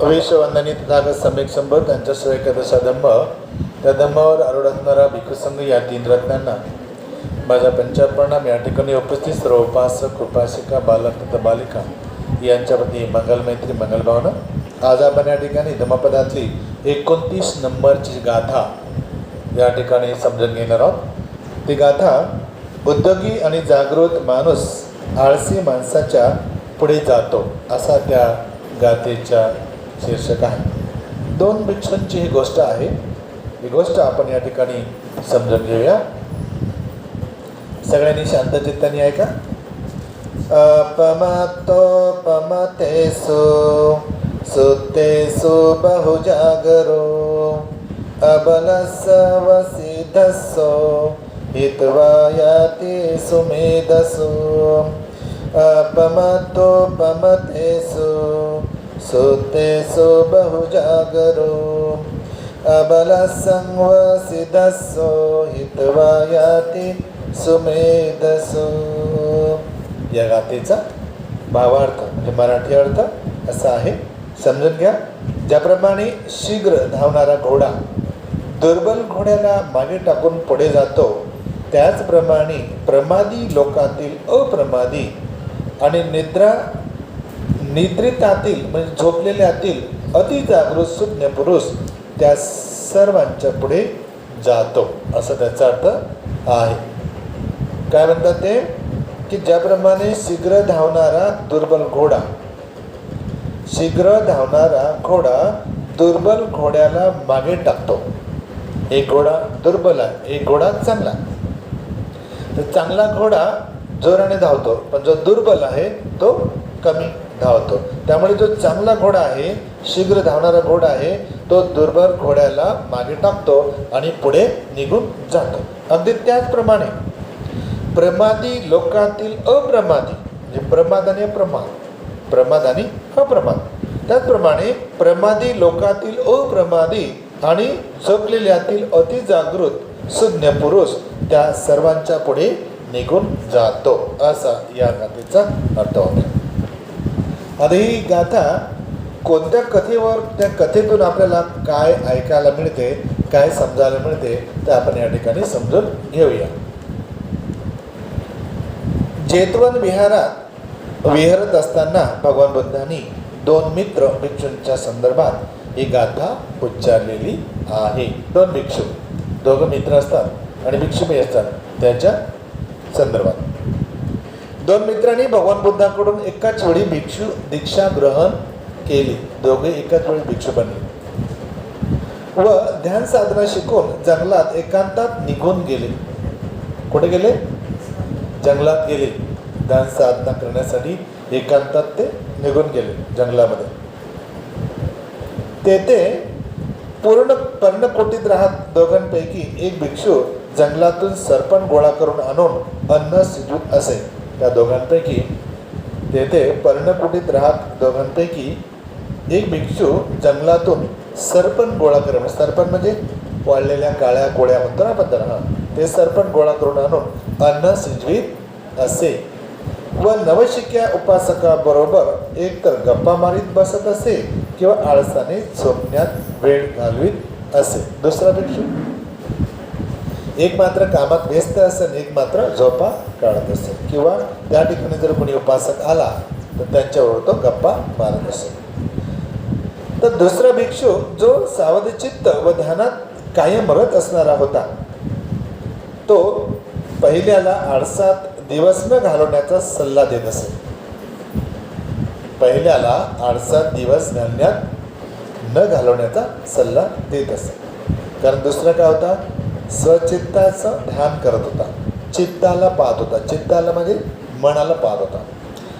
विश्ववंदनी तथागत सम्यक संबोध त्यांच्याशिवाय एकादशा दंभ. त्या दंभावर आरोड असणारा भिक्खुसंघ या तीन रत्नांना. माझ्या पंचाप्रणाम या ठिकाणी उपस्थित. सर्व उपासक उपासिका बालक तथा बालिका यांच्याप्रती मंगलमैत्री मंगलभावना आज आपण या ठिकाणी धम्मपदातली एकोणतीस नंबरची गाथा या ठिकाणी समजून घेणार आहोत. ती गाथा उद्योगी आणि जागृत माणूस आळसी माणसाच्या पुढे जातो असा त्या गाथेच्या शीर्षक आहे. दोन भिक्षूंची ही गोष्ट आहे. ही गोष्ट आपण या ठिकाणी समजून घेऊया. सगळ्यांनी शांत चित्ताने ऐका. अपमतो पमतेसु सुतेसु बहुजागरो अबलस्य वसिधस्सो हित्वा याति सोते सो सुतेषु बहुजागरो अबलसंवसिधस्सो हित्वा याति सुमेधसो। या गाथेचा भावार्थ म्हणजे मराठी अर्थ असा आहे. समजून घ्या. ज्याप्रमाणे शीघ्र धावणारा घोडा दुर्बल घोड्याला मागे टाकून पुढे जातो त्याचप्रमाणे प्रमादी लोकातील अप्रमादी आणि निद्रा निद्रितातील म्हणजे झोपलेल्यातील अतिजागृत सुज्ञ पुरुष त्या सर्वांच्या पुढे जातो. असं त्याचा अर्थ आहे. काय म्हणतात ते? की ज्याप्रमाणे शीघ्र धावणारा दुर्बल घोडा शीघ्र धावणारा घोडा दुर्बल घोड्याला मागे टाकतो. एक घोडा दुर्बल आहे एक घोडा चांगला तर चांगला घोडा जोराने धावतो पण जो दुर्बल आहे तो कमी धावतो त्यामुळे जो चांगला घोडा आहे शीघ्र धावणारा घोडा आहे तो दुर्बल घोड्याला मागे टाकतो आणि पुढे निघून जातो. अगदी त्याचप्रमाणे प्रमादी लोकातील अप्रमादी म्हणजे प्रमाद आणि अप्रमाद प्रमाद आणि अप्रमाद. त्याचप्रमाणे प्रमादी लोकातील अप्रमादी आणि झोपलेल्यातील अतिजागृत सुज्ञ पुरुष त्या सर्वांच्या पुढे निघून जातो. असा या गाथेचा अर्थ होता. आता ही गाथा कोणत्या कथेवर त्या कथेतून आपल्याला काय ऐकायला मिळते काय समजायला मिळते ते आपण या ठिकाणी समजून घेऊया. जेतवन विहारात विहरत असताना भगवान बुद्धांनी दोन मित्र भिक्षूंच्या संदर्भात ही गाथा उच्चारलेली आहे. दोन भिक्षू. दोघं मित्र असतात आणि भिक्षुबी असतात. त्याच्या संदर्भात. दोन मित्रांनी भगवान बुद्धाकडून एकाच वेळी भिक्षू दीक्षा ग्रहण केली. दोघे एकाच वेळी भिक्षू बनले. व ध्यान साधना शिकून जंगलात एकांतात निघून गेले. कुठे गेले? जंगलात गेले. ध्यान साधना करण्यासाठी एकांतात ते निघून गेले जंगलामध्ये. तेथे पूर्ण पर्णकोटीत राहत दोघांपैकी एक भिक्षू जंगलातून सरपण गोळा करून आणून अन्न शिजवत असे. त्या दोघांपैकी तेथे पर्णकुटीत राहत दोघांपैकी एक भिक्षू जंगलातून सरपण गोळा करून म्हणजे सरपण म्हणजे वाळलेल्या काळ्या गोळ्या म्हणतो ना आपण हां. ते सरपण गोळा करून आणून अन्न शिजवीत असे. व नवशिक्या उपासकाबरोबर एकतर गप्पा मारीत बसत असे किंवा आळसाने झोपण्यात वेळ घालवीत असे. दुसरा भिक्षू? एक मात्र कामात व्यस्त असेल एक मात्र झोपा काढत असेल. किंवा त्या ठिकाणी जर कोणी उपासक आला तर त्यांच्यावर तो गप्पा मारत असेल. तर दुसरा भिक्षू जो सावधचित्त व ध्यानात कायम रत असणारा होता तो पहिल्याला आळसात दिवस न घालवण्याचा सल्ला देत असे पहिल्याला आळसात दिवस घालण्यात न घालवण्याचा सल्ला देत असे कारण दुसरा काय होता? स्वचित्ताचं ध्यान करत होता. चित्ताला पाहत होता. चित्ताला म्हणजे मनाला पाहत होता.